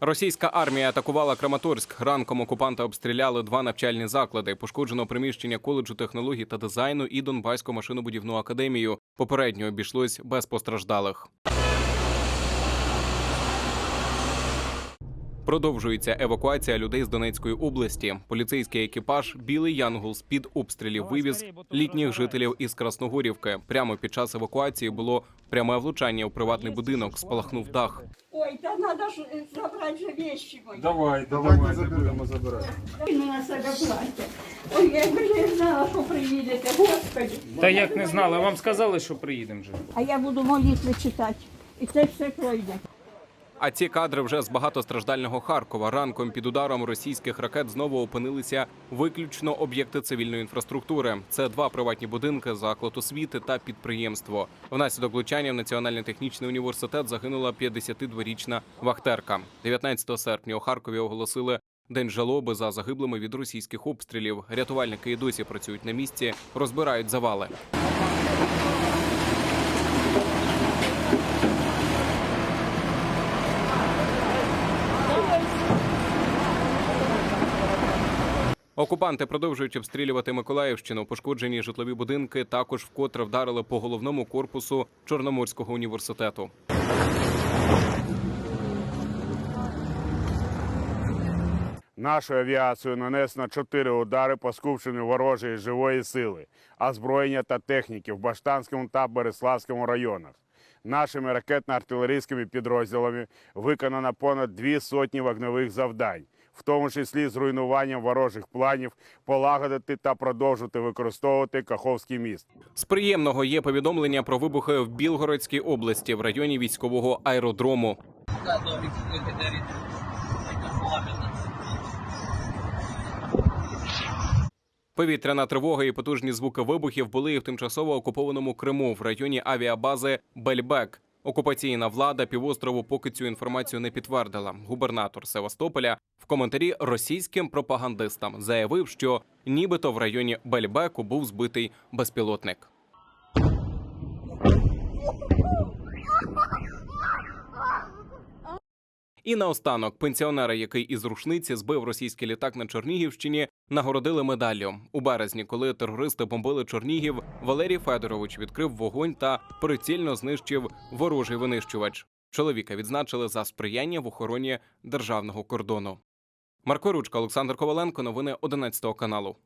Російська армія атакувала Краматорськ. Ранком окупанти обстріляли два навчальні заклади. Пошкоджено приміщення коледжу технологій та дизайну і Донбаську машинобудівну академію. Попередньо обійшлось без постраждалих. Продовжується евакуація людей з Донецької області. Поліцейський екіпаж Білий Янгол з під обстрілів вивіз літніх жителів із Красногорівки. Прямо під час евакуації було пряме влучання у приватний будинок. Спалахнув дах. Ой, да надо ж э, забрать же вещи мои. Давай, давай, будемо забирати. Ну, на себе плаття. Ой, я бы не знала, що приїдете, Господи. Та як не знали, вам сказали, що приїдемо вже. А я буду молитви читати. І це все пройде. А ці кадри вже з багатостраждального Харкова. Ранком під ударом російських ракет знову опинилися виключно об'єкти цивільної інфраструктури. Це два приватні будинки, заклад освіти та підприємство. Внаслідок влучання в Національний технічний університет загинула 52-річна вахтерка. 19 серпня у Харкові оголосили. День жалоби за загиблими від російських обстрілів. Рятувальники і досі працюють на місці, розбирають завали. Окупанти продовжують обстрілювати Миколаївщину. Пошкоджені житлові будинки також вкотре вдарили по головному корпусу Чорноморського університету. Нашою авіацією нанесено чотири удари по скупченню ворожої живої сили, озброєння та техніки в Баштанському та Береславському районах. Нашими ракетно-артилерійськими підрозділами виконано понад дві сотні вогневих завдань, в тому числі з руйнуванням ворожих планів полагодити та продовжити використовувати Каховський міст. З приємного є повідомлення про вибухи в Білгородській області в районі військового аеродрому. Повітряна тривога і потужні звуки вибухів були і в тимчасово окупованому Криму в районі авіабази Бельбек. Окупаційна влада півострову поки цю інформацію не підтвердила. Губернатор Севастополя в коментарі російським пропагандистам заявив, що нібито в районі Бельбеку був збитий безпілотник. І наостанок пенсіонера, який із рушниці збив російський літак на Чернігівщині, нагородили медаллю у березні, коли терористи бомбили Чернігів. Валерій Федорович відкрив вогонь та прицільно знищив ворожий винищувач. Чоловіка відзначили за сприяння в охороні державного кордону. Марко Ручка, Олександр Коваленко. Новини 11 каналу.